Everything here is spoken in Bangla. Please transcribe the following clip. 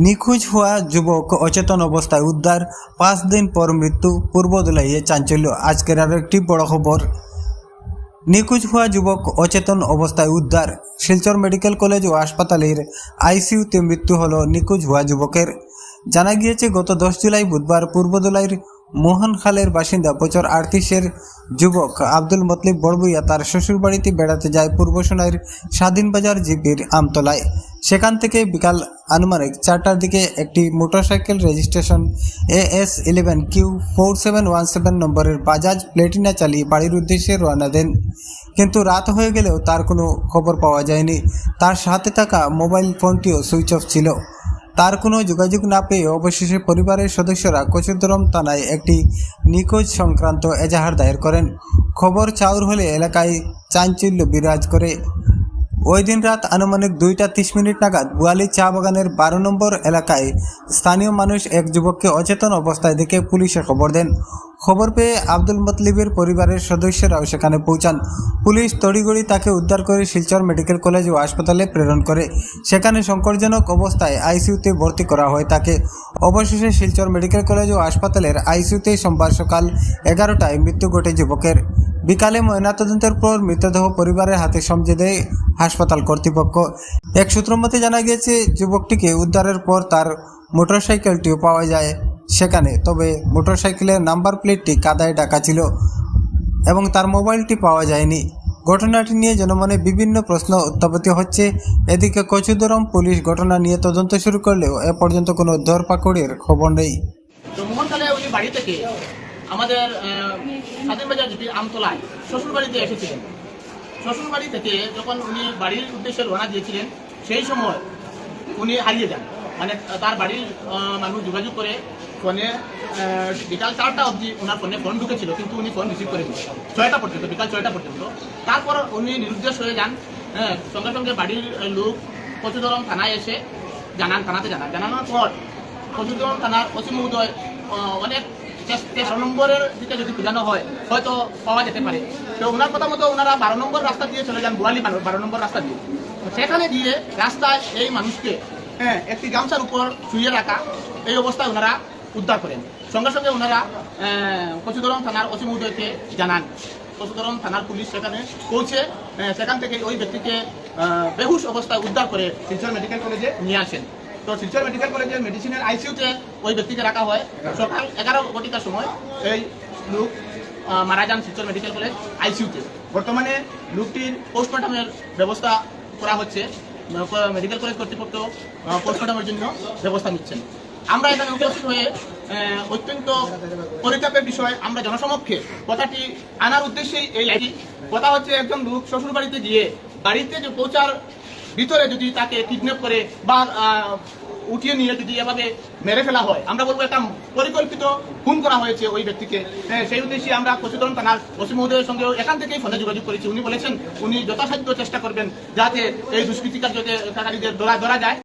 নিখোঁজ হওয়া যুবক অচেতন অবস্থায় উদ্ধার পাঁচ দিন পর মৃত্যু পূর্ব দোলাইয়ে চাঞ্চল্য। আজকের আরও একটি বড় খবর। নিখোঁজ হওয়া যুবক অচেতন অবস্থায় উদ্ধার। শিলচর মেডিকেল কলেজ ও হাসপাতালের আইসিইউতে মৃত্যু হল নিখোঁজ হওয়া যুবকের। জানা গিয়েছে, গত দশ জুলাই বুধবার পূর্বদোলাইর মোহনখালের বাসিন্দা বছর আটত্রিশের যুবক আব্দুল মতলিব বড়বুইয়া তার শ্বশুরবাড়িতে বেড়াতে যায় পূর্ব সোনাইর স্বাধীনবাজার জিপির আমতলায়। সেখান থেকে বিকাল আনুমানিক চারটার দিকে একটি motorcycle registration A S eleven Q four seven one seven নম্বরের বাজাজ প্লেটিনা চালিয়ে বাড়ির উদ্দেশ্যে রওনা দেন। কিন্তু রাত হয়ে গেলেও তার কোনো খবর পাওয়া যায়নি। তার সাথে থাকা মোবাইল ফোনটিও সুইচ অফ ছিল। তার কোনো যোগাযোগ না পেয়ে অবশেষে পরিবারের সদস্যরা কচুদরম থানায় একটি নিখোঁজ সংক্রান্ত এজাহার দায়ের করেন। খবর চাউর হলে এলাকায় চাঞ্চল্য বিরাজ করে। ওই দিন রাত আনুমানিক দুইটা তিরিশ মিনিট নাগাদ বুয়ালি চা বাগানের বারো নম্বর এলাকায় স্থানীয় মানুষ এক যুবককে অচেতন অবস্থায় দেখে পুলিশে খবর দেন। খবর পেয়ে আব্দুল মতলিবের পরিবারের সদস্যরাও সেখানে পৌঁছান। পুলিশ তড়িগড়ি তাকে উদ্ধার করে শিলচর মেডিকেল কলেজ ও হাসপাতালে প্রেরণ করে। সেখানে সংকটজনক অবস্থায় আইসিইউতে ভর্তি করা হয় তাকে। অবশেষে শিলচর মেডিকেল কলেজ ও হাসপাতালের আইসিইউতে সোমবার সকাল এগারোটায় মৃত্যু ঘটে যুবকের। বিকালে ময়নাতদন্তের পর মৃতদেহ পরিবারের হাতে সমঝে দেয় হাসপাতাল কর্তৃপক্ষ। এক সূত্র মতে জানা গিয়েছে, যুবকটিকে উদ্ধারের পর তার মোটরসাইকেলটিও পাওয়া যায়। সেখানে। তবে মোটরসাইকেলের নাম্বার প্লেটটি কাদায় ডাকা ছিল এবং তার মোবাইলটি পাওয়া যায়নি। ঘটনাটি নিয়ে জনমনে বিভিন্ন প্রশ্ন উত্থাপিত হচ্ছে। এদিকে কচুদরম পুলিশ ঘটনা নিয়ে তদন্ত শুরু করলেও এ পর্যন্ত কোনো ধরপাকড়ের খবর নেই। আমাদের স্বাধীনবাজার জিপি আমতলায় শ্বশুর এসেছিলেন। শ্বশুর থেকে যখন উনি বাড়ির উদ্দেশ্যে রওনা দিয়েছিলেন, সেই সময় উনি হারিয়ে যান। মানে তার বাড়ির মানুষ যোগাযোগ করে ফোনে বিকাল চারটা অবধি ওনার ফোনে ফোন ঢুকেছিল কিন্তু উনি ফোন রিসিভ করেনি ছয়টা পর্যন্ত বিকাল ছয়টা পর্যন্ত। তারপর উনি নিরুদ্দেশ হয়ে যান হ্যাঁ, সঙ্গে সঙ্গে বাড়ির লোক কচুদরম থানায় এসে জানান থানাতে জানান। জানানোর পর কচুদরম থানার অসীম মহোদয় অনেক তেরো নম্বরের দিকে যদি বোঝানো হয় হয়তো পাওয়া যেতে পারে। তো ওনার কথা মতো ওনারা বারো নম্বর রাস্তা দিয়ে চলে যান গোয়ালি বারো নম্বর রাস্তা দিয়ে। সেখানে গিয়ে রাস্তায় এই মানুষকে হ্যাঁ একটি গামছার উপর শুয়ে রাখা এই অবস্থায় ওনারা উদ্ধার করেন। সঙ্গে সঙ্গে ওনারা কচুদরম থানার অসীম উদয়কে জানান। কচুদরম থানার পুলিশ সেখানে পৌঁছে সেখান থেকে ওই ব্যক্তিকে বেহুশ অবস্থায় উদ্ধার করে শিলচর মেডিকেল কলেজে নিয়ে আসেন। তো শিলচর মেডিকেল কলেজের মেডিসিনের আইসিইউতে ওই ব্যক্তিকে রাখা হয়। সকাল এগারো ঘটিকার সময় এই লোক মারা যান শিলচর মেডিকেল কলেজ আইসিইউতে। বর্তমানে লোকটির পোস্টমর্টমের ব্যবস্থা করা হচ্ছে। মেডিকেল কলেজ কর্তৃপক্ষ পোস্টমর্টমের জন্য ব্যবস্থা নিচ্ছেন। আমরা এখানে উপস্থিত হয়ে অত্যন্ত পরিতাপের বিষয়, আমরা জনসমক্ষে কথাটি আনার উদ্দেশ্যেই এই লাইটি কথা হচ্ছে একজন লোক শ্বশুর বাড়িতে গিয়ে বাড়িতে যে পৌঁছার ভিতরে যদি তাকে কিডন্যাপ করে বা উঠিয়ে নিয়ে যদি এভাবে মেরে ফেলা হয়, আমরা বলব একটা পরিকল্পিত খুন করা হয়েছে ওই ব্যক্তিকে। সেই উদ্দেশ্যে আমরা কচুতরণ থানার ওসি মহোদয়ের সঙ্গে এখান থেকেই ফোনে যোগাযোগ করেছি। উনি বলেছেন, উনি যথাসাধ্য চেষ্টা করবেন যাতে এই দুষ্কৃতিকার যাতে ধরা ধরা যায়।